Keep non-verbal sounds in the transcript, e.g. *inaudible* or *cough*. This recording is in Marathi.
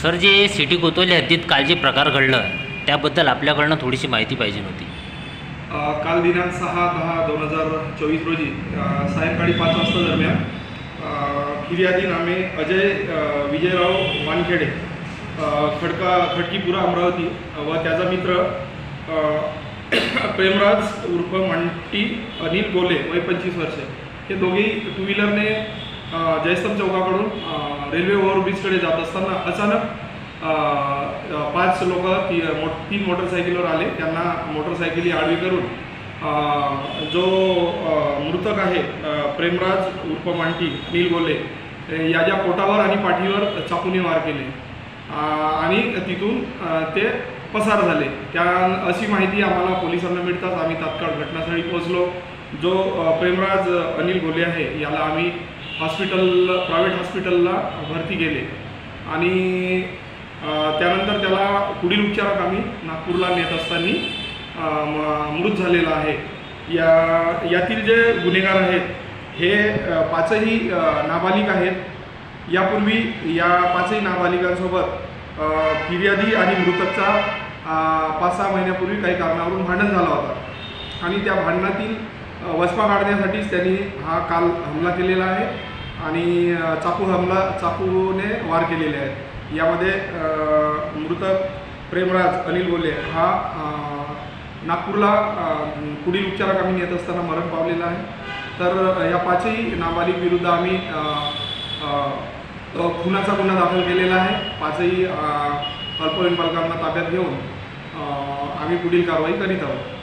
सर जे सिटी कोतवाली हद्दीत काल जे प्रकार घडलं. त्याबद्दल आपल्याकडनं थोडीशी माहिती पाहिजे होती. काल दिनांक सहा दहा दोन हजार चोवीस रोजी सायंकाळी पाच वाजता दरम्यान फिर्यादी नामे अजय विजयराव वानखेडे खडका खडकीपुरा अमरावती व त्याचा मित्र *coughs* प्रेमराज उर्फ मंटी अनिल गोले वय पंचवीस वर्षे. हे दोघेही टू व्हीलरने जयस्तंभ चौकाकडून रेल्वे ओव्हरब्रिजकडे जात असताना अचानक पाच लोक ती मो तीन मोटरसायकलवर आले. त्यांना मोटरसायकली आडवी करून जो मृतक आहे प्रेमराज उर्फ मांटी अनिल गोले याच्या पोटावर आणि पाठीवर चाकूने वार केले. आणि तिथून ते पसार झाले. त्या अशी माहिती आम्हाला पोलिसांना मिळताच आम्ही तात्काळ घटनास्थळी पोहोचलो. जो प्रेमराज अनिल गोले आहे याला आम्ही हॉस्पिटल प्रायव्हेट हॉस्पिटलला भरती केले आणि त्यानंतर त्याला पुढील उपचारात आम्ही नागपूरला नेत असताना मृत झालेला आहे. या यातील जे गुन्हेगार आहेत हे पाचही नाबालिक आहेत. यापूर्वी या पाचही नाबालिकांसोबत फिर्यादी आणि मृतकचा पाच सहा महिन्यापूर्वी काही कारणावरून भांडण झाला होता. आणि त्या भांडणातील वचपा काढण्यासाठीच त्यांनी हा काल हमला केलेला आहे आणि चापू चाकू हमला चाकूने वार केलेले आहेत. यामध्ये मृत मृतक प्रेमराज अनिल गोले हा नागपूरला पुढील उपचारात आम्ही नेत असताना मरण पावलेला आहे. तर या पाचही नाबालिक विरुद्ध आम्ही खुनाचा गुन्हा दाखल केलेला आहे. पाचही अल्पवयीन बालकांना ताब्यात घेऊन आम्ही पुढील कारवाई करीत आहोत.